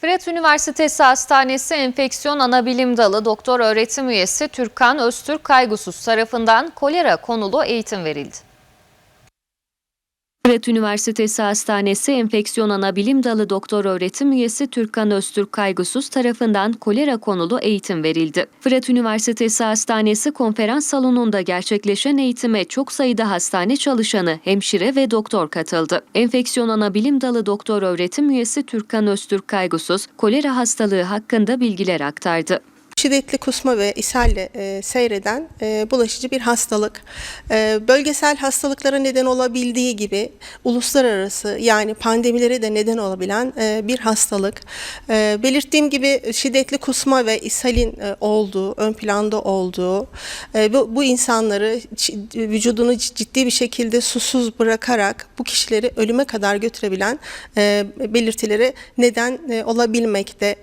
Fırat Üniversitesi Hastanesi Enfeksiyon Anabilim Dalı Doktor Öğretim Üyesi Türkan Öztürk Kaygusuz tarafından kolera konulu eğitim verildi. Fırat Üniversitesi Hastanesi Enfeksiyon Anabilim Dalı Doktor Öğretim Üyesi Türkan Öztürk Kaygusuz tarafından kolera konulu eğitim verildi. Fırat Üniversitesi Hastanesi konferans salonunda gerçekleşen eğitime çok sayıda hastane çalışanı, hemşire ve doktor katıldı. Enfeksiyon Anabilim Dalı Doktor Öğretim Üyesi Türkan Öztürk Kaygusuz, kolera hastalığı hakkında bilgiler aktardı. Şiddetli kusma ve ishalle e, seyreden e, bulaşıcı bir hastalık. E, bölgesel hastalıklara neden olabildiği gibi uluslararası yani pandemilere de neden olabilen e, bir hastalık. E, belirttiğim gibi şiddetli kusma ve ishalin e, olduğu, ön planda olduğu, e, bu, bu insanları vücudunu ciddi bir şekilde susuz bırakarak bu kişileri ölüme kadar götürebilen e, belirtilere neden e, olabilmekte.